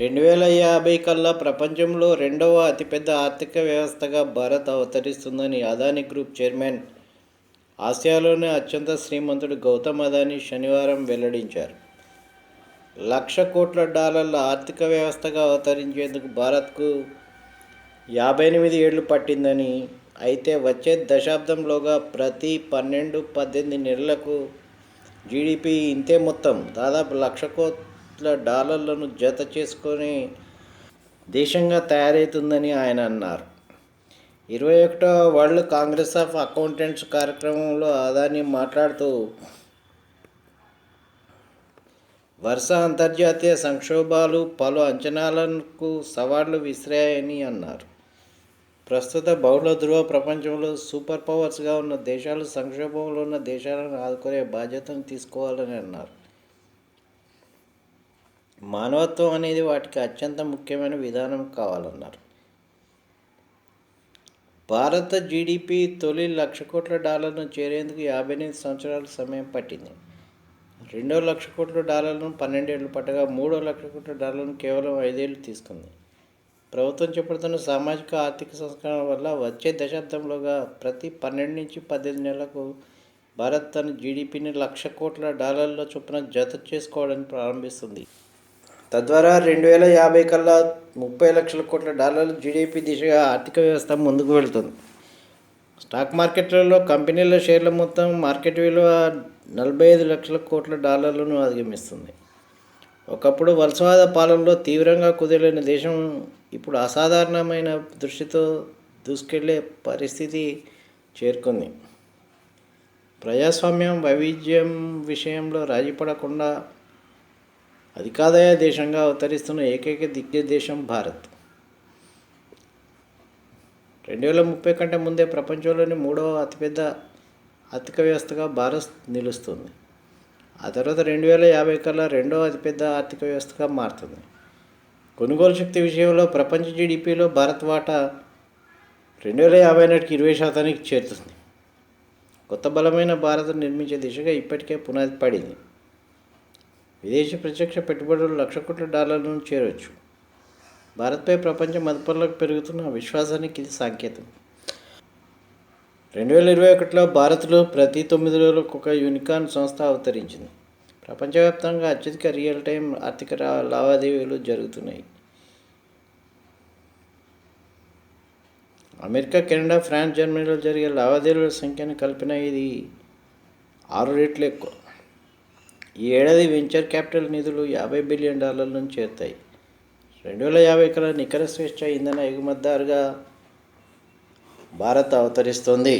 రెండు వేల యాభై కల్లా ప్రపంచంలో రెండవ అతిపెద్ద ఆర్థిక వ్యవస్థగా భారత్ అవతరిస్తుందని అదానీ గ్రూప్ చైర్మన్ ఆసియాలోనే అత్యంత శ్రీమంతుడు గౌతమ్ అదానీ శనివారం వెల్లడించారు. లక్ష కోట్ల డాలర్ల ఆర్థిక వ్యవస్థగా అవతరించేందుకు భారత్కు యాభై ఎనిమిది ఏళ్ళు పట్టిందని అయితే వచ్చే దశాబ్దంలోగా ప్రతి పన్నెండు పద్దెనిమిది నెలలకు జీడిపి ఇంతే మొత్తం దాదాపు లక్ష కోట్ల డాలర్లను జత చేసుకొని దేశంగా తయారవుతుందని ఆయన అన్నారు. ఇరవై ఒకటో వరల్డ్ కాంగ్రెస్ ఆఫ్ అకౌంటెంట్స్ కార్యక్రమంలో అదాని మాట్లాడుతూ వరుస అంతర్జాతీయ సంక్షోభాలు పలు అంచనాలకు సవాళ్ళు విసిరాయని అన్నారు. ప్రస్తుత బహుళ ధృవ ప్రపంచంలో సూపర్ పవర్స్గా ఉన్న దేశాలు సంక్షోభంలో ఉన్న దేశాలను ఆదుకునే బాధ్యతను తీసుకోవాలని అన్నారు. మానవత్వం అనేది వాటికి అత్యంత ముఖ్యమైన విధానం కావాలన్నారు. భారత జీడిపి తొలి లక్ష కోట్ల డాలర్ను చేరేందుకు యాభై ఎనిమిది సంవత్సరాల సమయం పట్టింది. రెండో లక్ష కోట్ల డాలర్లను పన్నెండేళ్ళు పట్టగా మూడో లక్ష కోట్ల డాలర్లను కేవలం ఐదేళ్ళు తీసుకుంది. ప్రభుత్వం చేపడుతున్న సామాజిక ఆర్థిక సంస్కరణ వల్ల వచ్చే దశాబ్దంలోగా ప్రతి పన్నెండు నుంచి పద్దెనిమిది నెలలకు భారత్ తన జీడిపిని లక్ష కోట్ల డాలర్ల చొప్పున జత చేసుకోవడానికి ప్రారంభిస్తుంది. తద్వారా రెండు వేల యాభై కల్లా ముప్పై లక్షల కోట్ల డాలర్ల జీడిపి దిశగా ఆర్థిక వ్యవస్థ ముందుకు వెళ్తుంది. స్టాక్ మార్కెట్లలో కంపెనీల షేర్ల మొత్తం మార్కెట్ విలువ నలభై ఐదు లక్షల కోట్ల డాలర్లను అధిగమిస్తుంది. ఒకప్పుడు వలసవాద పాలనలో తీవ్రంగా కుదిరిన దేశం ఇప్పుడు అసాధారణమైన దృష్టితో దూసుకెళ్ళే పరిస్థితి చేరుకుంది. ప్రజాస్వామ్యం వైవిధ్యం విషయంలో రాజీపడకుండా అధికాదాయ దేశంగా అవతరిస్తున్న ఏకైక దిగ్గజ దేశం భారత్. రెండు వేల ముప్పై కంటే ముందే ప్రపంచంలోని మూడవ అతిపెద్ద ఆర్థిక వ్యవస్థగా భారత్ నిలుస్తుంది. ఆ తర్వాత రెండు వేల యాభై కల్లా రెండవ అతిపెద్ద ఆర్థిక వ్యవస్థగా మారుతుంది. కొనుగోలు శక్తి విషయంలో ప్రపంచ జీడిపిలో భారత్ వాటా రెండు వేల యాభై నాటికి ఇరవై శాతానికి చేరుతుంది. కొత్త బలమైన భారత్ నిర్మించే దిశగా ఇప్పటికే పునాది పడింది. విదేశీ ప్రత్యక్ష పెట్టుబడులు లక్ష కోట్ల డాలర్లను చేరవచ్చు భారత్పై ప్రపంచ మదుపర్లకు పెరుగుతున్న విశ్వాసానికి ఇది సంకేతం. రెండు వేల ఇరవై ఒకటిలో భారత్లో ప్రతి తొమ్మిది రోజులకు ఒక యూనికాన్ సంస్థ అవతరించింది. ప్రపంచవ్యాప్తంగా అత్యధిక రియల్ టైం ఆర్థిక లావాదేవీలు జరుగుతున్నాయి. అమెరికా కెనడా ఫ్రాన్స్ జర్మనీలో జరిగే లావాదేవీల సంఖ్యను కలిపిన ఇది ఆరు రెట్లు ఎక్కువ. ఈ ఏడాది వెంచర్ క్యాపిటల్ నిధులు యాభై బిలియన్ డాలర్ల నుంచి చేరుతాయి రెండు వేల యాభై కల్లా నికర స్వేచ్ఛ ఇంధన ఎగుమతిదారుగా భారత్ అవతరిస్తుంది.